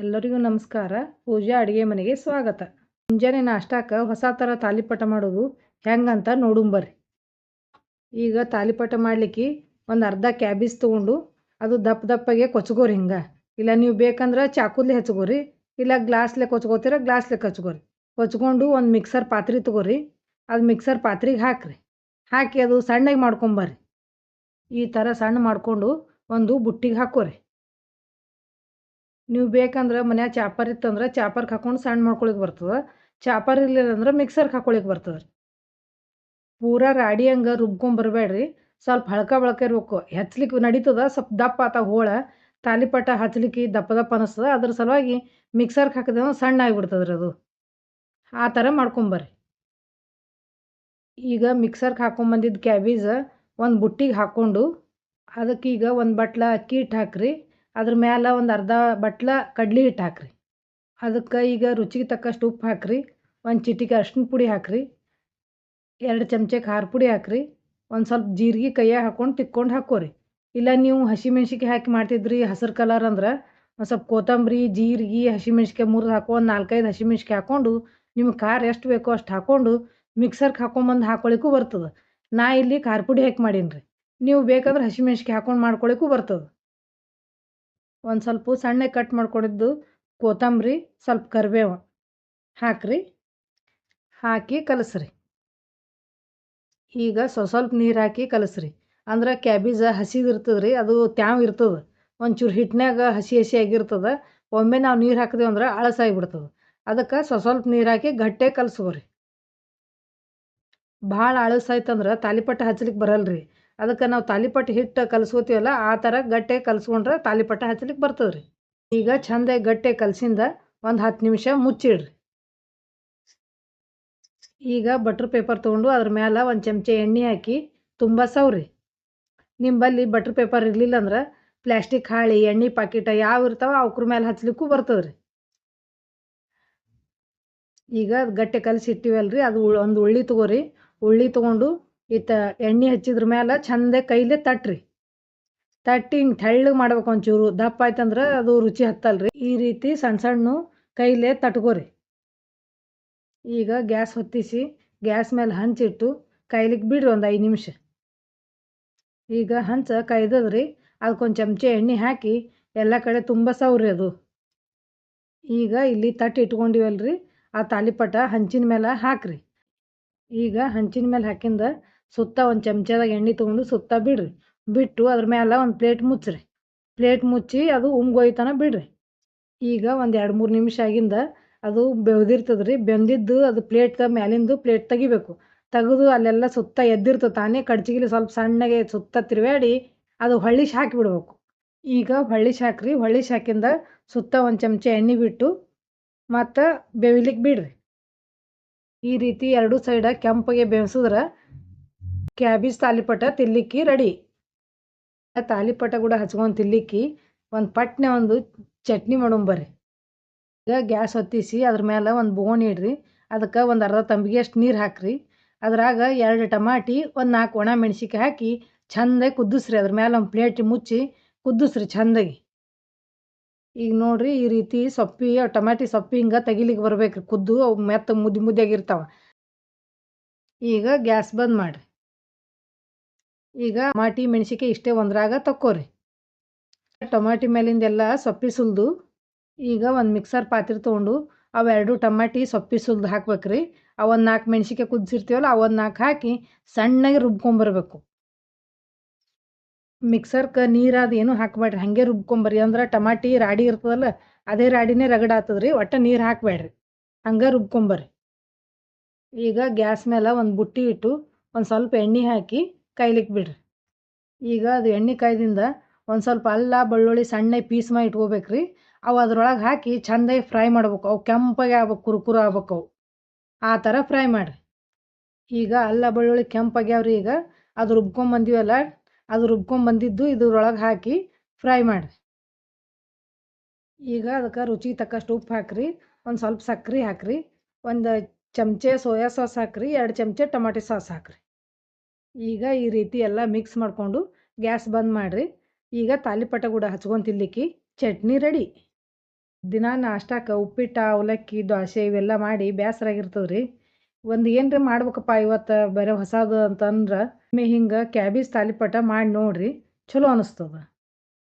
ಎಲ್ಲರಿಗೂ ನಮಸ್ಕಾರ. ಪೂಜಾ ಅಡುಗೆ ಮನೆಗೆ ಸ್ವಾಗತ. ಮುಂಜಾನೆ ನಾಷ್ಟಾಕ ಹೊಸ ಥರ ತಾಲಿಪಟ ಮಾಡೋದು ಹೆಂಗಂತ ನೋಡುಂಬರ್ರಿ ಈಗ ತಾಲಿಪಟ ಮಾಡ್ಲಿಕ್ಕೆ ಒಂದು ಅರ್ಧ ಕ್ಯಾಬೇಜ್ ತೊಗೊಂಡು ಅದು ದಪ್ಪ ದಪ್ಪಗೆ ಕೊಚ್ಕೋರಿ ಹಿಂಗೆ. ಇಲ್ಲ ನೀವು ಬೇಕಂದ್ರೆ ಚಾಕುಲಿ ಹಚ್ಕೋರಿ, ಇಲ್ಲ ಗ್ಲಾಸ್ಲೆ ಕೊಚ್ಕೋತೀರ ಗ್ಲಾಸ್ಲೆ ಕೊಚ್ಕೋರಿ. ಕೊಚ್ಕೊಂಡು ಒಂದು ಮಿಕ್ಸರ್ ಪಾತ್ರೆ ತಗೋರಿ, ಅದು ಮಿಕ್ಸರ್ ಪಾತ್ರೆಗೆ ಹಾಕ್ರಿ. ಹಾಕಿ ಅದು ಸಣ್ಣಗೆ ಮಾಡ್ಕೊಂಬರ್ರಿ ಈ ಥರ ಸಣ್ಣ ಮಾಡಿಕೊಂಡು ಒಂದು ಬುಟ್ಟಿಗೆ ಹಾಕೋರಿ. ನೀವು ಬೇಕಂದ್ರೆ ಮನ್ಯಾಗ ಚಾಪರ್ ಇತ್ತಂದ್ರೆ ಚಾಪರ್ಗೆ ಹಾಕೊಂಡು ಸಣ್ಣ ಮಾಡ್ಕೊಳಿಕ್ಕೆ ಬರ್ತದೆ. ಚಾಪರ್ ಇರಲಿಲ್ಲ ಅಂದ್ರೆ ಮಿಕ್ಸರ್ಗೆ ಹಾಕೊಳಿಕ್ಕೆ ಬರ್ತದೆ ಪೂರಾ ರಾಡಿ ಹಂಗೆ ರುಬ್ಕೊಂಬರ್ಬೇಡ್ರಿ ಸ್ವಲ್ಪ ಹಳ್ಕ ಬಳಕ ಇರ್ಬೇಕು. ಹೆಚ್ಲಿಕ್ಕೆ ನಡೀತದ, ಸ್ವಲ್ಪ ದಪ್ಪ ಆತ ಹೋಳ. ತಾಲಿಪಟ್ಟ ಹಚ್ಲಿಕ್ಕೆ ದಪ್ಪ ದಪ್ಪ ಅನಿಸ್ತದೆ. ಅದ್ರ ಸಲುವಾಗಿ ಮಿಕ್ಸರ್ಗೆ ಹಾಕಿದ್ರೆ ಸಣ್ಣ ಆಗಿಬಿಡ್ತದೆ ರೀ ಅದು. ಆ ಥರ ಮಾಡ್ಕೊಂಬರ್ರಿ ಈಗ ಮಿಕ್ಸರ್ಗೆ ಹಾಕೊಂಬಂದಿದ್ದ ಕ್ಯಾಬೇಜ ಒಂದು ಬುಟ್ಟಿಗೆ ಹಾಕ್ಕೊಂಡು ಅದಕ್ಕೆ ಈಗ ಒಂದು ಬಟ್ಲ ಅಕ್ಕಿ ಹಿಟ್ಟು ಹಾಕ್ರಿ. ಅದ್ರ ಮ್ಯಾಲೆ ಒಂದು ಅರ್ಧ ಬಟ್ಲ ಕಡ್ಲೆ ಹಿಟ್ಟು ಹಾಕ್ರಿ. ಅದಕ್ಕೆ ಈಗ ರುಚಿಗೆ ತಕ್ಕಷ್ಟು ಉಪ್ಪು ಹಾಕ್ರಿ. ಒಂದು ಚಿಟಿಕೆ ಅರ್ಶಿನ ಪುಡಿ ಹಾಕ್ರಿ. ಎರಡು ಚಮಚ ಖಾರ ಪುಡಿ ಹಾಕ್ರಿ. ಒಂದು ಸ್ವಲ್ಪ ಜೀರಿಗೆ ಕೈಯಾಗ ಹಾಕ್ಕೊಂಡು ತಿಕ್ಕೊಂಡು ಹಾಕೋರಿ. ಇಲ್ಲ ನೀವು ಹಸಿಮೆಣ್ಸಿಕಾಯಿ ಹಾಕಿ ಮಾಡ್ತಿದ್ರಿ ಹಸಿರು ಕಲರ್ ಅಂದ್ರೆ ಒಂದು ಸ್ವಲ್ಪ ಕೊತ್ತಂಬರಿ, ಜೀರಿಗೆ ಹಸಿಮೆಣ್ಸಿಕಾಯಿ ಮುರಿದು ಹಾಕೋ, ಒಂದು ನಾಲ್ಕೈದು ಹಸಿಮೆಣ್ಸಿಕಾಯಿ ಹಾಕ್ಕೊಂಡು ನಿಮ್ಗೆ ಖಾರ ಎಷ್ಟು ಬೇಕೋ ಅಷ್ಟು ಹಾಕ್ಕೊಂಡು ಮಿಕ್ಸರ್ಗೆ ಹಾಕೊಂಬಂದು ಹಾಕೊಳ್ಳಿಕ್ಕೂ ಬರ್ತದೆ. ನಾ ಇಲ್ಲಿ ಖಾರ ಪುಡಿ ಹಾಕಿ ಮಾಡೀನಿ ರೀ ನೀವು ಬೇಕಾದ್ರೆ ಹಸಿಮೆಣ್ಸಿಕಾಯಿ ಹಾಕೊಂಡು ಮಾಡ್ಕೊಳ್ಳಿಕ್ಕೂ ಬರ್ತದೆ. ಒಂದು ಸ್ವಲ್ಪ ಸಣ್ಣ ಕಟ್ ಮಾಡ್ಕೊಂಡಿದ್ದು ಕೊತ್ತಂಬರಿ, ಸ್ವಲ್ಪ ಕರಿಬೇವು. ಹಾಕ್ರಿ. ಹಾಕಿ ಕಲಸ್ರಿ. ಈಗ ಸ್ವ ಸ್ವಲ್ಪ ನೀರು ಹಾಕಿ ಕಲಸ್ರಿ. ಅಂದ್ರೆ ಕ್ಯಾಬೇಜ ಹಸಿದಿರ್ತದೆ ರೀ ಅದು ತ್ಯಾವ್ ಇರ್ತದೆ. ಒಂಚೂರು ಹಿಟ್ಟಿನಾಗ ಹಸಿ ಹಸಿ ಆಗಿರ್ತದೆ. ಒಮ್ಮೆ ನಾವು ನೀರು ಹಾಕಿದೆವು ಅಂದ್ರೆ ಅಳಸಾಗಿಬಿಡ್ತದೆ ಅದಕ್ಕೆ ಸ್ವ ಸ್ವಲ್ಪ ನೀರು ಹಾಕಿ ಗಟ್ಟೆ ಕಲಸ್ಕೋರಿ. ಭಾಳ ಅಳಸಾಯ್ತಂದ್ರೆ ತಾಲಿಪಟ್ಟು ಹಚ್ಲಿಕ್ಕೆ ಬರಲ್ಲ ರೀ ಅದಕ್ಕೆ ನಾವು ತಾಲಿಪಟ್ಟು ಹಿಟ್ಟು ಕಲಸ್ಕೋತೀವಲ್ಲ, ಆ ಥರ ಗಟ್ಟೆ ಕಲಸ್ಕೊಂಡ್ರೆ ತಾಲಿಪಟ್ಟು ಹಚ್ಚಲಿಕ್ಕೆ ಬರ್ತದೆ ರೀ ಈಗ ಚಂದ ಗಟ್ಟೆ ಕಲಸಿಂದ ಒಂದು ಹತ್ತು ನಿಮಿಷ ಮುಚ್ಚಿಡ್ರಿ. ಈಗ ಬಟ್ರ್ ಪೇಪರ್ ತೊಗೊಂಡು ಅದ್ರ ಮೇಲೆ ಒಂದು ಚಮಚ ಎಣ್ಣೆ ಹಾಕಿ ತುಂಬ ಸವ್ರಿ ನಿಂಬಲ್ಲಿ ಬಟ್ರ್ ಪೇಪರ್ ಇರಲಿಲ್ಲ ಅಂದ್ರೆ ಪ್ಲ್ಯಾಸ್ಟಿಕ್ ಹಾಳಿ, ಎಣ್ಣೆ ಪಾಕಿಟ ಯಾವ ಇರ್ತಾವೆ ಅವ್ರ ಮೇಲೆ ಹಚ್ಲಿಕ್ಕೂ ಬರ್ತದೆ ರೀ ಈಗ ಗಟ್ಟೆ ಕಲಸಿ ಇಟ್ಟಿವಲ್ರಿ, ಅದು ಒಂದು ಉಳ್ಳಿ ತೊಗೋರಿ. ಉಳ್ಳಿ ತೊಗೊಂಡು ಇತ್ತ ಎಣ್ಣೆ ಹಚ್ಚಿದ್ರ ಮ್ಯಾಲೆ ಚಂದ ಕೈಲೇ ತಟ್ರಿ. ತಟ್ಟಿ ಹಿಂಗೆ ತೆಳ್ಳಗೆ ಮಾಡ್ಬೇಕು ಒಂಚೂರು. ದಪ್ಪ ಆಯ್ತಂದ್ರೆ ಅದು ರುಚಿ ಹತ್ತಲ್ರಿ. ಈ ರೀತಿ ಸಣ್ಣ ಸಣ್ಣ ಕೈಲೇ ತಟ್ಕೋರಿ. ಈಗ ಗ್ಯಾಸ್ ಹೊತ್ತಿಸಿ ಗ್ಯಾಸ್ ಮೇಲೆ ಹಂಚಿಟ್ಟು ಕೈಲಿಕ್ಕೆ ಬಿಡ್ರಿ ಒಂದು ಐದು ನಿಮಿಷ. ಈಗ ಹಂಚ ಕೈದದ್ರಿ. ಅದಕ್ಕೊಂದು ಚಮಚ ಎಣ್ಣೆ ಹಾಕಿ ಎಲ್ಲ ಕಡೆ ತುಂಬ ಸವ್ರಿ ಅದು. ಈಗ ಇಲ್ಲಿ ತಟ್ಟಿ ಇಟ್ಕೊಂಡಿವಲ್ರಿ. ಆ ತಾಲಿಪಟ ಹಂಚಿನ ಮೇಲೆ ಹಾಕ್ರಿ. ಈಗ ಹಂಚಿನ ಮೇಲೆ ಹಾಕಿಂದ ಸುತ್ತ ಒಂದು ಚಮಚದಾಗ ಎಣ್ಣೆ ತೊಗೊಂಡು ಸುತ್ತ ಬಿಡ್ರಿ. ಬಿಟ್ಟು ಅದ್ರ ಮೇಲೆ ಒಂದು ಪ್ಲೇಟ್ ಮುಚ್ಚ್ರಿ. ಪ್ಲೇಟ್ ಮುಚ್ಚಿ ಅದು ಉಮ್ಗೋಯ್ತನ ಬಿಡ್ರಿ. ಈಗ ಒಂದು ಎರಡು ಮೂರು ನಿಮಿಷ ಆಗಿಂದ ಅದು ಬೆವ್ದಿರ್ತದೆ ರೀ ಬೆಂದಿದ್ದು ಅದು ಪ್ಲೇಟ್ ಮ್ಯಾಲಿಂದು ಪ್ಲೇಟ್ ತೆಗಿಬೇಕು. ತೆಗೆದು ಅಲ್ಲೆಲ್ಲ ಸುತ್ತ ಎದ್ದಿರ್ತದೆ ತಾನೇ ಕಡ್ಚಿಗಿಲಿ ಸ್ವಲ್ಪ ಸಣ್ಣಗೆ ಸುತ್ತ ತಿರುವಾಡಿ ಅದು ಹೊಳ್ಳಿಶ್ ಹಾಕಿಬಿಡ್ಬೇಕು ಈಗ ಹೊಳ್ಳಿಶ್ ಹಾಕ್ರಿ ಹೊಳ್ಳಿಶ್ ಹಾಕಿಂದ ಸುತ್ತ ಒಂದು ಚಮಚ ಎಣ್ಣೆ ಬಿಟ್ಟು ಮತ್ತು ಬೆವಿಲಿಕ್ಕೆ ಬಿಡ್ರಿ. ಈ ರೀತಿ ಎರಡು ಸೈಡ ಕೆಂಪಗೆ ಬೇಯಿಸಿದ್ರೆ ಕ್ಯಾಬೇಜ್ ತಾಲಿಪಟ ತಿನ್ಲಿಕ್ಕೆ ರೆಡಿ. ತಾಲಿಪಟ ಕೂಡ ಹಚ್ಕೊಂಡು ತಿನ್ಲಿಕ್ಕೆ ಒಂದು ಪಟ್ನೆ ಒಂದು ಚಟ್ನಿ ಮಾಡೋಂಬರ್ರಿ ಈಗ ಗ್ಯಾಸ್ ಹೊತ್ತಿಸಿ ಅದ್ರ ಮೇಲೆ ಒಂದು ಬೋನ್ ಇಡ್ರಿ. ಅದಕ್ಕೆ ಒಂದು ಅರ್ಧ ತಂಬಿಗೆ ಅಷ್ಟು ನೀರು ಹಾಕ್ರಿ. ಅದ್ರಾಗ ಎರಡು ಟಮಾಟಿ, ಒಂದು ನಾಲ್ಕು ಒಣ ಮೆಣಸಿಕಾಯಿ ಹಾಕಿ ಚಂದ ಕುದಿಸ್ರಿ ಅದ್ರ ಮೇಲೆ ಒಂದು ಪ್ಲೇಟ್ ಮುಚ್ಚಿ ಕುದಿಸ್ರಿ ಚಂದಾಗಿ ಈಗ ನೋಡ್ರಿ ಈ ರೀತಿ ಸೊಪ್ಪಿ ಟಮಾಟಿ ಸೊಪ್ಪಿ ಹಿಂಗೆ ತೆಗಿಲಿಕ್ಕೆ ಬರ್ಬೇಕು ಕುದ್ದು ಅವು ಮೆತ್ತ ಮುದ್ದೆ ಇರ್ತಾವ. ಈಗ ಗ್ಯಾಸ್ ಬಂದ್ ಮಾಡಿರಿ. ಈಗ ಟಮಾಟಿ ಮೆಣಸಿಕಾಯಿ ಇಷ್ಟೇ ಒಂದ್ರಾಗ ತಕ್ಕೋರಿ. ಟೊಮಾಟಿ ಮೇಲಿಂದೆಲ್ಲ ಸೊಪ್ಪಿ ಸುಲಿದು, ಈಗ ಒಂದು ಮಿಕ್ಸರ್ ಪಾತ್ರೆ ತೊಗೊಂಡು ಅವೆರಡು ಟಮಾಟಿ ಸೊಪ್ಪಿ ಸುಲ್ದು ಹಾಕ್ಬೇಕ್ರಿ. ಅವೊಂದು ನಾಲ್ಕು ಮೆಣಸಿಕಾಯಿ ಕುದಿಸಿರ್ತೀವಲ್ಲ ಅವೊಂದು ನಾಲ್ಕು ಹಾಕಿ ಸಣ್ಣಗೆ ರುಬ್ಕೊಂಬರ್ಬೇಕು. ಮಿಕ್ಸರ್ಗೆ ನೀರಾದ ಏನೂ ಹಾಕ್ಬೇಡ್ರಿ. ಹಾಗೆ ರುಬ್ಕೊಂಬರ್ರಿ ಅಂದ್ರೆ ಟಮಾಟಿ ರಾಡಿ ಇರ್ತದಲ್ಲ ಅದೇ ರಾಡಿನೇ ರಗಡ ಆಗ್ತದ್ರಿ ಒಟ್ಟು ನೀರು ಹಾಕ್ಬೇಡ್ರಿ. ಹಂಗೆ ರುಬ್ಕೊಂಬರ್ರಿ. ಈಗ ಗ್ಯಾಸ್ ಮೇಲೆ ಒಂದು ಬುಟ್ಟಿ ಇಟ್ಟು ಒಂದು ಸ್ವಲ್ಪ ಎಣ್ಣೆ ಹಾಕಿ ಕಾಯ್ಲಿಕ್ಕೆ ಬಿಡ್ರಿ. ಈಗ ಅದು ಎಣ್ಣೆ ಕಾಯ್ದಿಂದ ಒಂದು ಸ್ವಲ್ಪ ಅಲ್ಲ, ಬೆಳ್ಳುಳ್ಳಿ ಸಣ್ಣ ಪೀಸ್ ಮಾಡಿ ಇಟ್ಕೋಬೇಕು ರೀ ಅವು ಅದ್ರೊಳಗೆ ಹಾಕಿ ಚಂದಾಗಿ ಫ್ರೈ ಮಾಡ್ಬೇಕು. ಅವು ಕೆಂಪಗೆ ಆಗ್ಬೇಕು, ಕುರುಕುರು ಆಗ್ಬೇಕು ಅವು. ಆ ಥರ ಫ್ರೈ ಮಾಡಿರಿ. ಈಗ ಅಲ್ಲ, ಬೆಳ್ಳುಳ್ಳಿ ಕೆಂಪಾಗ್ಯಾವ್ರಿ ಈಗ? ಅದು ರುಬ್ಕೊಂಬಂದಿವಲ್ಲ ಅದು ರುಬ್ಕೊಂಬಂದಿದ್ದು ಇದ್ರೊಳಗೆ ಹಾಕಿ ಫ್ರೈ ಮಾಡಿರಿ. ಈಗ ಅದಕ್ಕೆ ರುಚಿಗೆ ತಕ್ಕಷ್ಟು ಉಪ್ಪು ಹಾಕ್ರಿ. ಒಂದು ಸ್ವಲ್ಪ ಸಕ್ಕರೆ ಹಾಕ್ರಿ. ಒಂದು ಚಮಚೆ ಸೋಯಾ ಸಾಸ್ ಹಾಕ್ರಿ. ಎರಡು ಚಮಚೆ ಟೊಮಾಟೊ ಸಾಸ್ ಹಾಕ್ರಿ. ಈಗ ಈ ರೀತಿ ಎಲ್ಲ ಮಿಕ್ಸ್ ಮಾಡಿಕೊಂಡು ಗ್ಯಾಸ್ ಬಂದ್ ಮಾಡಿರಿ. ಈಗ ತಾಲಿಪಟ ಕೂಡ ಹಚ್ಕೊಂಡು ತಿನ್ಲಿಕ್ಕೆ ಚಟ್ನಿ ರೆಡಿ. ದಿನ ನಾಷ್ಟಾಕ್ಕೆ ಉಪ್ಪಿಟ್ಟು, ಅವಲಕ್ಕಿ ದೋಸೆ ಇವೆಲ್ಲ ಮಾಡಿ ಬೇಸರ ಆಗಿರ್ತದೆ ರೀ ಒಂದು ಏನರ ಮಾಡ್ಬೇಕಪ್ಪ ಇವತ್ತು ಬೇರೆ ಹೊಸದು ಅಂತಂದ್ರೆ ಒಮ್ಮೆ ಹಿಂಗೆ ಕ್ಯಾಬೇಜ್ ತಾಲಿಪಟ ಮಾಡಿ ನೋಡಿರಿ ಚಲೋ ಅನಿಸ್ತದ.